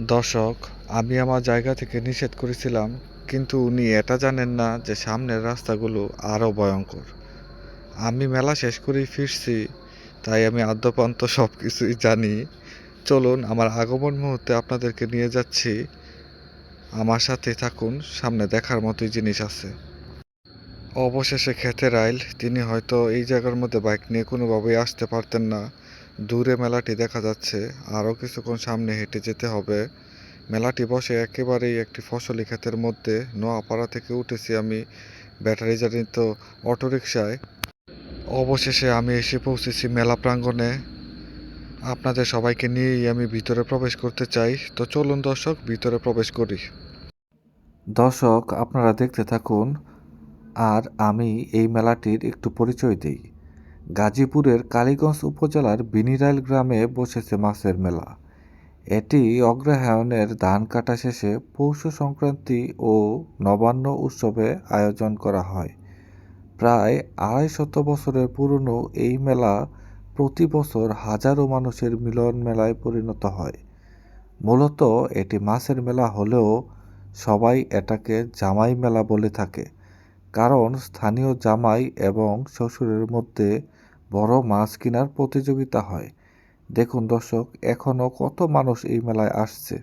দর্শক, আমি আমার জায়গা থেকে নিষেধ করেছিলাম, কিন্তু উনি এটা জানেন না যে সামনের রাস্তাগুলো আরও ভয়ঙ্কর। আমি মেলা শেষ করেই ফিরছি, তাই আমি আদ্যপান্ত সব কিছুই জানি। চলুন, আমার আগমন মুহূর্তে আপনাদেরকে নিয়ে যাচ্ছি। আমার সাথে থাকুন, সামনে দেখার মতোই জিনিস আছে। অবশেষে খেতে রাইল তিনি হয়তো এই জায়গার মধ্যে বাইক নিয়ে কোনোভাবেই আসতে পারতেন না। দূরে মেলাটি দেখা যাচ্ছে। আরও কিছুক্ষণ সামনে হেঁটে যেতে হবে। মেলাটি বসে একেবারেই একটি ফসলি ক্ষেতের মধ্যে। নোয়াপাড়া থেকে উঠেছি আমি ব্যাটারি চালিত অটোরিকশায়। অবশেষে আমি এসে পৌঁছেছি মেলা প্রাঙ্গণে। আপনাদের সবাইকে নিয়েই আমি ভিতরে প্রবেশ করতে চাই। তো চলুন দর্শক, ভিতরে প্রবেশ করি। দর্শক, আপনারা দেখতে থাকুন। আর আমি এই মেলাটির একটু পরিচয় দিই। গাজীপুরের কালীগঞ্জ উপজেলার বিনিরাইল গ্রামে বসেছে মাছের মেলা। এটি অগ্রহায়ণের ধান কাটা শেষে পৌষ সংক্রান্তি ও নবান্ন উৎসবে আয়োজন করা হয়। প্রায় আড়াই শত বছরের পুরনো এই মেলা প্রতি বছর হাজারো মানুষের মিলন মেলায় পরিণত হয়। মূলত এটি মাছের মেলা হলেও সবাই এটাকে জামাই মেলা বলে থাকে। কারণ স্থানীয় জামাই এবং শ্বশুরের মধ্যে বড় মাছ কেনার প্রতিযোগিতা হয়। দেখুন দর্শক এখনও কত মানুষ এই মেলায় আসছে।